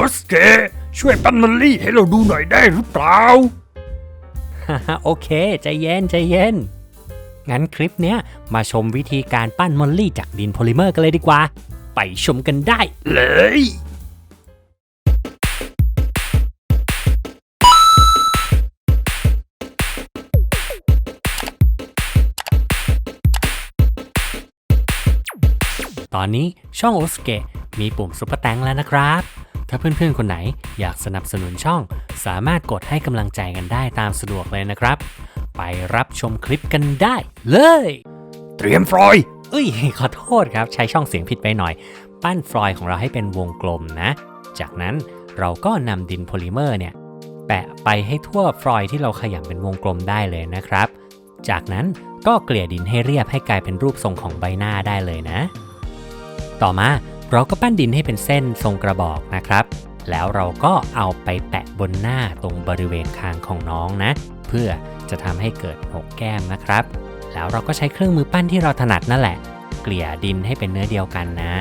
อสเกช่วยปั้นมอลลี่ให้เราดูหน่อยได้หรือเปล่า โอเค ใจเย็น ใจเย็น งั้นคลิปเนี้ยมาชมวิธีการปั้นมอลลี่จากดินโพลิเมอร์กันเลยดีกว่า ไปชมกันได้เลย ตอนนี้ช่องโอสเกะมีปุ่มซุปเปอร์แตงแล้วนะครับ ถ้าเพื่อนๆ คนไหนอยากสนับสนุนช่อง สามารถกดให้กำลังใจกันได้ตามสะดวกเลยนะครับ ไปรับชมคลิปกันได้เลย เตรียมฟลอยเอ้ยขอโทษครับใช้ช่องเสียงผิดไปหน่อย ปั้นฟลอยด์ของเราให้เป็นวงกลมนะ จากนั้นเราก็นำดินโพลิเมอร์เนี่ยแปะไปให้ทั่วฟลอยด์ที่เราขยำเป็นวงกลมได้เลยนะครับ จากนั้นก็เกลี่ยดินให้เรียบให้กลายเป็นรูปทรงของใบหน้าได้เลยนะ ต่อมา เราก็ปั้นดินให้เป็นเส้นทรงกระบอกนะครับ แล้วเราก็เอาไปแปะบนหน้าตรงบริเวณคางของน้องนะ เพื่อจะทำให้เกิดหกแก้มนะครับ แล้วเราก็ใช้เครื่องมือปั้นที่เราถนัดนั่นแหละ เกลี่ยดินให้เป็นเนื้อเดียวกันนะ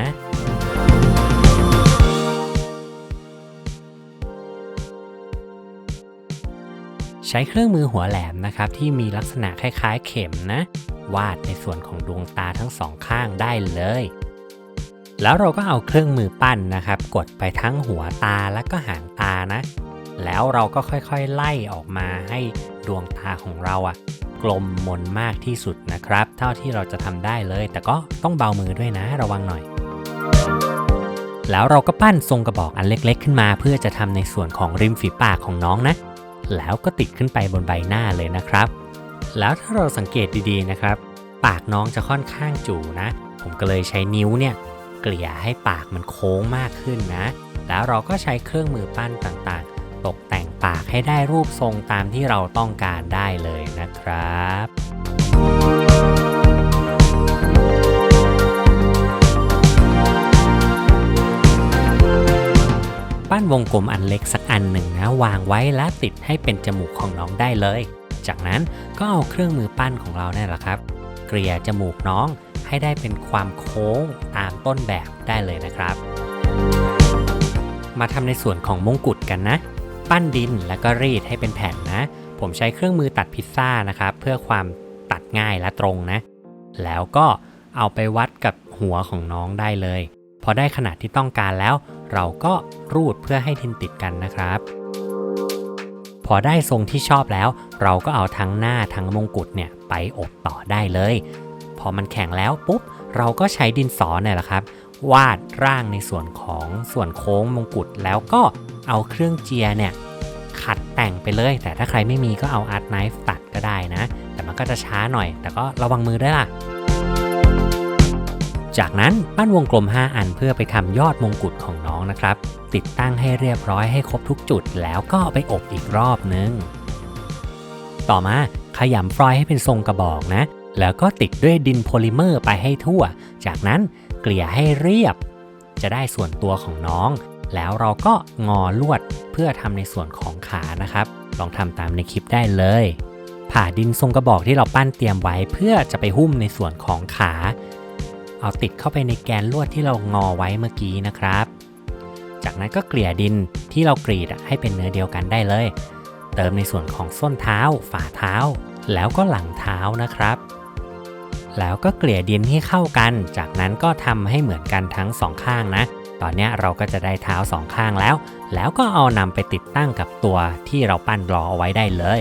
ใช้เครื่องมือหัวแหลมนะครับที่มีลักษณะคล้ายๆ เข็มนะ วาดในส่วนของดวงตาทั้งสองข้างได้เลย แล้วเราก็เอาเครื่องมือปั้นนะครับ กดไปทั้งหัวตาและก็หางตานะ แล้วเราก็ค่อยๆไล่ออกมาให้ดวงตาของเราอะกลมมนมากที่สุดนะครับ เท่าที่เราจะทำได้เลย แต่ก็ต้องเบามือด้วยนะระวังหน่อย แล้วเราก็ปั้นทรงกระบอกอันเล็กๆ ขึ้นมา เพื่อจะทำในส่วนของริมฝีปากของน้องนะ แล้วก็ติดขึ้นไปบนใบหน้าเลยนะครับ แล้วถ้าเราสังเกตดีๆนะครับ ปากน้องจะค่อนข้างจูนะ ผมก็เลยใช้นิ้วเนี่ย กลี่ยให้ปากมันโค้งมากขึ้นนะ แล้วเราก็ใช้เครื่องมือปั้นต่างๆ ตกแต่งปากให้ได้รูปทรงตามที่เราต้องการได้เลยนะครับปั้นวงกลมอันเล็กสักอันหนึ่งนะวางไว้และติดให้เป็นจมูกของน้องได้เลย จากนั้นก็เอาเครื่องมือปั้นของเราเนี่ยแหละครับ เกลี่ยจมูกน้อง ให้ได้เป็นความโค้งตามต้นแบบได้เลยนะครับ มาทำในส่วนของมงกุฎกันนะ ปั้นดินแล้วก็รีดให้เป็นแผ่นนะ ผมใช้เครื่องมือตัดพิซซ่านะครับ เพื่อความตัดง่ายและตรงนะ แล้วก็เอาไปวัดกับหัวของน้องได้เลย พอได้ขนาดที่ต้องการแล้ว เราก็รูดเพื่อให้ดินติดกันนะครับ พอได้ทรงที่ชอบแล้ว เราก็เอาทั้งหน้าทั้งมงกุฎเนี่ยไปอบต่อได้เลย อมันแข็งแล้วปุ๊บ เราก็ใช้ดินสอเนี่ยแหละครับ วาดร่างในส่วนของส่วนโค้งมงกุฎแล้วก็เอาเครื่องเจียเนี่ยขัดแต่งไปเลย แต่ถ้าใครไม่มีก็เอาอาร์ตไนฟ์ตัดก็ได้นะ แต่มันก็จะช้าหน่อย แต่ก็ระวังมือด้วยล่ะ จากนั้นปั้นวงกลม 5 อันเพื่อไปทำยอดมงกุฎของน้องนะครับ ติดตั้งให้เรียบร้อยให้ครบทุกจุด แล้วก็ไปอบอีกรอบนึง ต่อมาขยำฟลอยให้เป็นทรงกระบอกนะ แล้วก็ติดด้วยดินโพลิเมอร์ไปให้ทั่ว จากนั้นเกลี่ยให้เรียบ จะได้ส่วนตัวของน้อง แล้วเราก็งอลวดเพื่อทำในส่วนของขานะครับ ลองทำตามในคลิปได้เลย ผ่าดินทรงกระบอกที่เราปั้นเตรียมไว้เพื่อจะไปหุ้มในส่วนของขา เอาติดเข้าไปในแกนลวดที่เรางอไว้เมื่อกี้นะครับ จากนั้นก็เกลี่ยดินที่เรากรีดอะให้เป็นเนื้อเดียวกันได้เลย เติมในส่วนของส้นเท้า ฝ่าเท้า แล้วก็หลังเท้านะครับ แล้วก็เกลี่ยดินให้เข้ากัน จากนั้นก็ทำให้เหมือนกันทั้งสองข้างนะ ตอนนี้เราก็จะได้เท้าสองข้างแล้ว แล้วก็เอานำไปติดตั้งกับตัวที่เราปั้นรอเอาไว้ได้เลย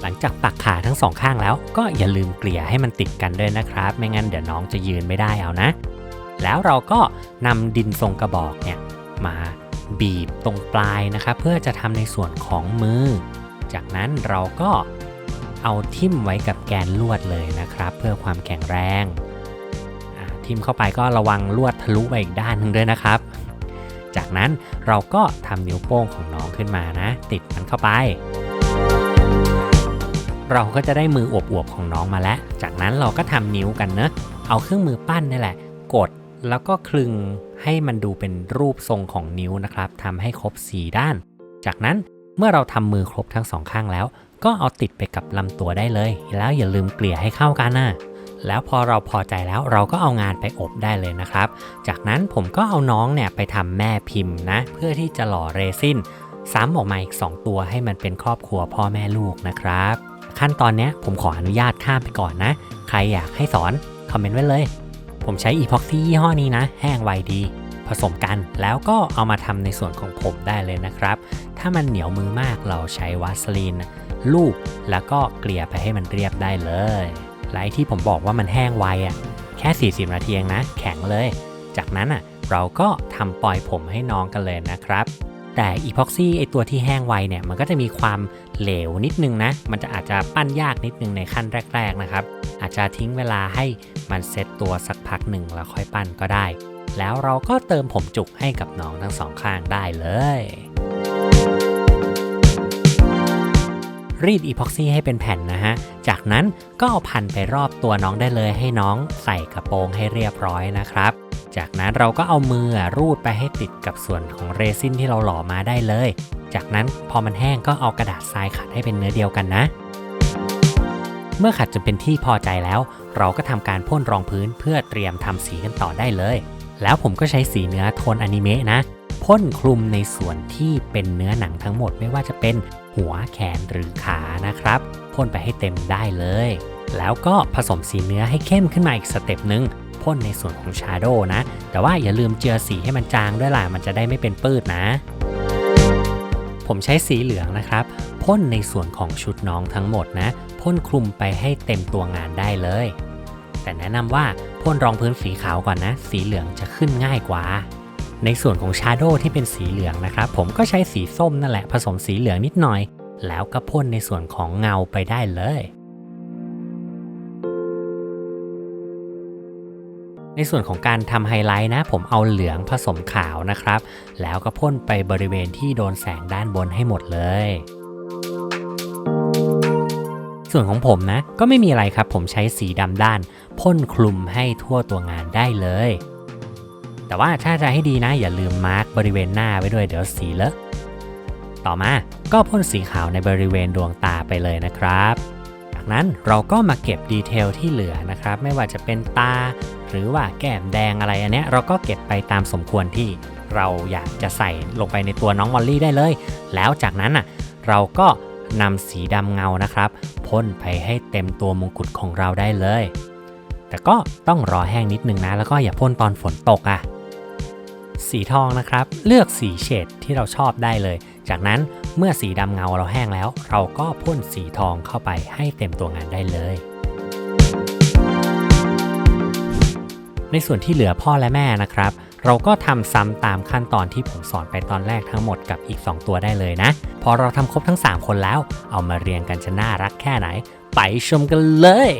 หลังจากปักขาทั้งสองข้างแล้ว ก็อย่าลืมเกลี่ยให้มันติดกันด้วยนะครับ ไม่งั้นเดี๋ยวน้องจะยืนไม่ได้เอานะ แล้วเราก็นำดินทรงกระบอกเนี่ยมาบีบตรงปลายนะครับ เพื่อจะทำในส่วนของมือ จากนั้นเราก็ เอาทิ่มไว้กับแกนลวดเลยนะครับ เพื่อความแข็งแรงทิ่มเข้าไปก็ระวังลวดทะลุไปอีกด้านหนึ่งด้วยนะครับ จากนั้นเราก็ทำนิ้วโป้งของน้องขึ้นมานะ ติดมันเข้าไป เราก็จะได้มืออวบๆของน้องมาแล้ว จากนั้นเราก็ทำนิ้วกันเนอะเอาเครื่องมือปั้นนี่แหละ กดแล้วก็คลึงให้มันดูเป็นรูปทรงของนิ้วนะครับทำให้ครบ 4 ด้าน จากนั้นเมื่อเราทำมือครบทั้งสองข้างแล้ว ก็เอาติดไปกับลำตัวได้เลย แล้วอย่าลืมเกลี่ยให้เข้ากันนะแล้วพอเราพอใจแล้วเราก็เอางานไปอบได้เลยนะครับ จากนั้นผมก็เอาน้องเนี่ยไปทำแม่พิมพ์นะ เพื่อที่จะหล่อเรซินซ้ำออกมาอีก 2 ตัวให้มันเป็นครอบครัวพ่อแม่ลูกนะครับ ขั้นตอนเนี้ยผมขออนุญาตข้ามไปก่อนนะ ใครอยากให้สอน คอมเมนต์ไว้เลย ผมใช้อีพ็อกซี่ยี่ห้อนี้นะ แห้งไวดี ผสมกันแล้วก็เอามาทำในส่วนของผมได้เลยนะครับ ถ้ามันเหนียวมือมากเราใช้วาสลีนลูบแล้วก็เกลี่ยไปให้มันเรียบได้เลยและที่ผมบอกว่ามันแห้งไวอะแค่ 40 นาทีเองนะ แข็งเลย จากนั้นอะเราก็ทำปล่อยผมให้น้องกันเลยนะครับแต่อีพ็อกซี่ไอตัวที่แห้งไวเนี่ยมันก็จะมีความเหลวนิดนึงนะ มันจะอาจจะปั้นยากนิดนึงในขั้นแรก ๆนะครับ อาจจะทิ้งเวลาให้มันเซตตัวสักพักหนึ่งแล้วค่อยปั้นก็ได้ แล้วเราก็เติมผมจุกให้กับน้องทั้งสองข้างได้เลย รีดอีพ็อกซี่ให้เป็นแผ่นนะฮะ จากนั้นก็เอาพันไปรอบตัวน้องได้เลยให้น้องใส่กระโปรงให้เรียบร้อยนะครับ จากนั้นเราก็เอามือรูดไปให้ติดกับส่วนของเรซินที่เราหล่อมาได้เลย จากนั้นพอมันแห้งก็เอากระดาษทรายขัดให้เป็นเนื้อเดียวกันนะเมื่อขัดจนเป็นที่พอใจแล้ว เราก็ทำการพ่นรองพื้นเพื่อเตรียมทำสีกันต่อได้เลย แล้วผมก็ใช้สีเนื้อโทนอนิเมะนะพ่นคลุมในส่วนที่เป็นเนื้อหนังทั้งหมดไม่ว่าจะเป็นหัวแขนหรือขานะครับพ่นไปให้เต็มได้เลย แล้วก็ผสมสีเนื้อให้เข้มขึ้นมาอีกสเต็ปหนึ่งพ่นในส่วนของชาโดนะ แต่ว่าอย่าลืมเจือสีให้มันจางด้วยล่ะมันจะได้ไม่เป็นปื้ดนะ ผมใช้สีเหลืองนะครับพ่นในส่วนของชุดน้องทั้งหมดนะพ่นคลุมไปให้เต็มตัวงานได้เลย แต่แนะนำว่าพ่นรองพื้นสีขาวก่อนนะ สีเหลืองจะขึ้นง่ายกว่า ในส่วนของชาโดว์ที่เป็นสีเหลืองนะครับ ผมก็ใช้สีส้มนั่นแหละผสมสีเหลืองนิดหน่อย แล้วก็พ่นในส่วนของเงาไปได้เลยในส่วนของการทำไฮไลท์นะ ผมเอาเหลืองผสมขาวนะครับ แล้วก็พ่นไปบริเวณที่โดนแสงด้านบนให้หมดเลย ส่วนของผมนะ ก็ไม่มีอะไรครับ ผมใช้สีดำด้านพ่นคลุมให้ทั่วตัวงานได้เลย แต่ว่าถ้าจะให้ดีนะ อย่าลืมมาร์กบริเวณหน้าไว้ด้วยเดี๋ยวสีเลอะต่อมาก็พ่นสีขาวในบริเวณดวงตาไปเลยนะครับ จากนั้นเราก็มาเก็บดีเทลที่เหลือนะครับ ไม่ว่าจะเป็นตา หรือว่าแก้มแดงอะไรอันเนี้ยเราก็เก็บไปตามสมควรที่เราอยากจะใส่ลงไปในตัวน้องมอลลี่ได้เลย แล้วจากนั้นอะเราก็ นำสีดำเงานะครับพ่นไปให้เต็มตัวมงกุฎของเราได้เลย แต่ก็ต้องรอแห้งนิดนึงนะ แล้วก็อย่าพ่นตอนฝนตกอะ สีทองนะครับ เลือกสีเฉดที่เราชอบได้เลย จากนั้นเมื่อสีดำเงาเราแห้งแล้ว เราก็พ่นสีทองเข้าไปให้เต็มตัวงานได้เลยในส่วนที่เหลือพ่อและแม่นะครับ เราก็ทำซ้ำตามขั้นตอนที่ผมสอนไปตอนแรกทั้งหมดกับอีก 2 ตัวได้เลยนะ พอเราทำครบทั้ง 3 คนแล้ว เอามาเรียงกันจะน่ารักแค่ไหน ไปชมกันเลย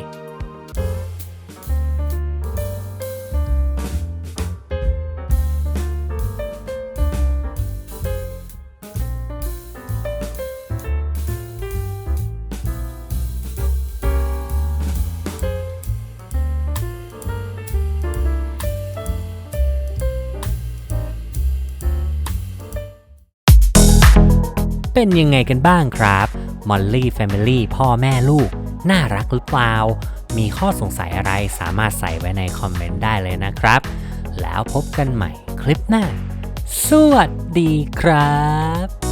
เป็นยังไงกันบ้างครับมอลลี่แฟมิลี่พ่อแม่ลูก น่ารักหรือเปล่า มีข้อสงสัยอะไรสามารถใส่ไว้ในคอมเมนต์ได้เลยนะครับ แล้วพบกันใหม่คลิปหน้า สวัสดีครับ